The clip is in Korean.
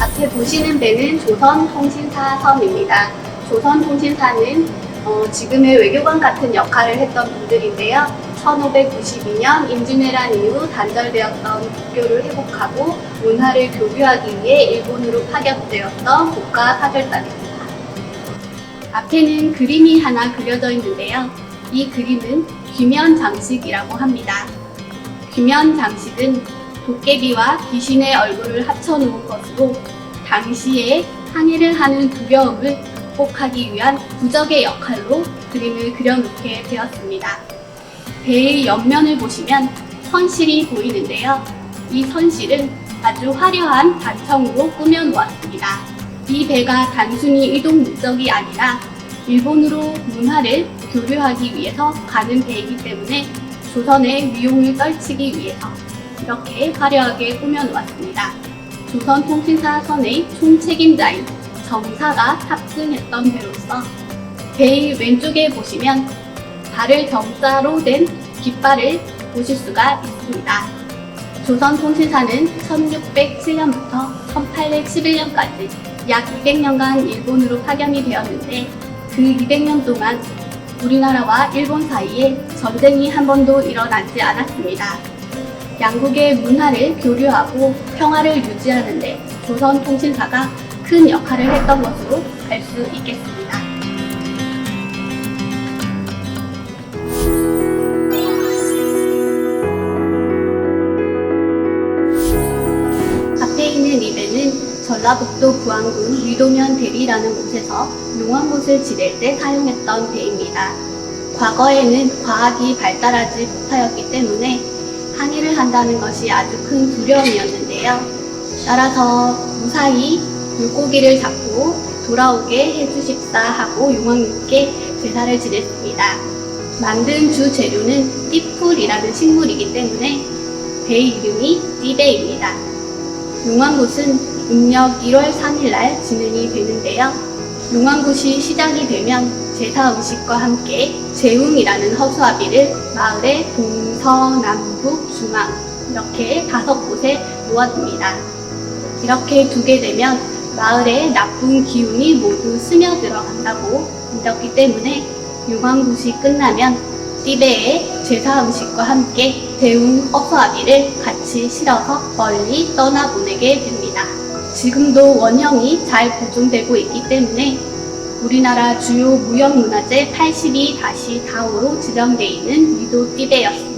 앞에 보시는 배는 조선통신사 섬입니다. 조선통신사는 어, 지금의 외교관 같은 역할을 했던 분들인데요. 1592년 임진왜란 이후 단절되었던 국교를 회복하고 문화를 교류하기 위해 일본으로 파견되었던 국가 사절단입니다. 앞에는 그림이 하나 그려져 있는데요. 이 그림은 귀면 장식이라고 합니다. 귀면 장식은 도깨비와 귀신의 얼굴을 합쳐놓은 것으로 당시에 항해를 하는 두려움을 극복하기 위한 부적의 역할로 그림을 그려놓게 되었습니다. 배의 옆면을 보시면 선실이 보이는데요. 이 선실은 아주 화려한 단청으로 꾸며 놓았습니다. 이 배가 단순히 이동 목적이 아니라 일본으로 문화를 교류하기 위해서 가는 배이기 때문에 조선의 위용을 떨치기 위해서 이렇게 화려하게 꾸며 놓았습니다. 조선 통신사 선의 총책임자인 정사가 탑승했던 배로서 배의 왼쪽에 보시면 발을 정자로 된 깃발을 보실 수가 있습니다. 조선 통신사는 1607년부터 1811년까지 약 200년간 일본으로 파견이 되었는데 그 200년 동안 우리나라와 일본 사이에 전쟁이 한 번도 일어나지 않았습니다. 양국의 문화를 교류하고 평화를 유지하는 데 조선통신사가 큰 역할을 했던 것으로 알 수 있겠습니다. 앞에 있는 이 배는 전라북도 부안군 위도면 대리라는 곳에서 용왕곳을 지낼 때 사용했던 배입니다. 과거에는 과학이 발달하지 못하였기 때문에 항해를 한다는 것이 아주 큰 두려움이었는데요. 따라서 무사히 물고기를 잡고 돌아오게 해주십사 하고 용왕님께 제사를 지냈습니다. 만든 주 재료는 띠풀이라는 식물이기 때문에 배 이름이 띠배입니다. 용왕굿은 음력 1월 3일날 진행이 되는데요. 용왕굿이 시작이 되면 제사 음식과 함께 재웅이라는 허수아비를 마을의 동서남북 중앙 이렇게 다섯 곳에 놓아둡니다. 이렇게 두게 되면 마을에 나쁜 기운이 모두 스며들어 간다고 믿었기 때문에 용왕굿이 끝나면 띠배에 제사 음식과 함께 대웅 허수아비를 같이 실어서 멀리 떠나보내게 됩니다. 지금도 원형이 잘 보존되고 있기 때문에 우리나라 주요 무형문화재 82-4호로 지정되어 있는 위도 띠배였습니다.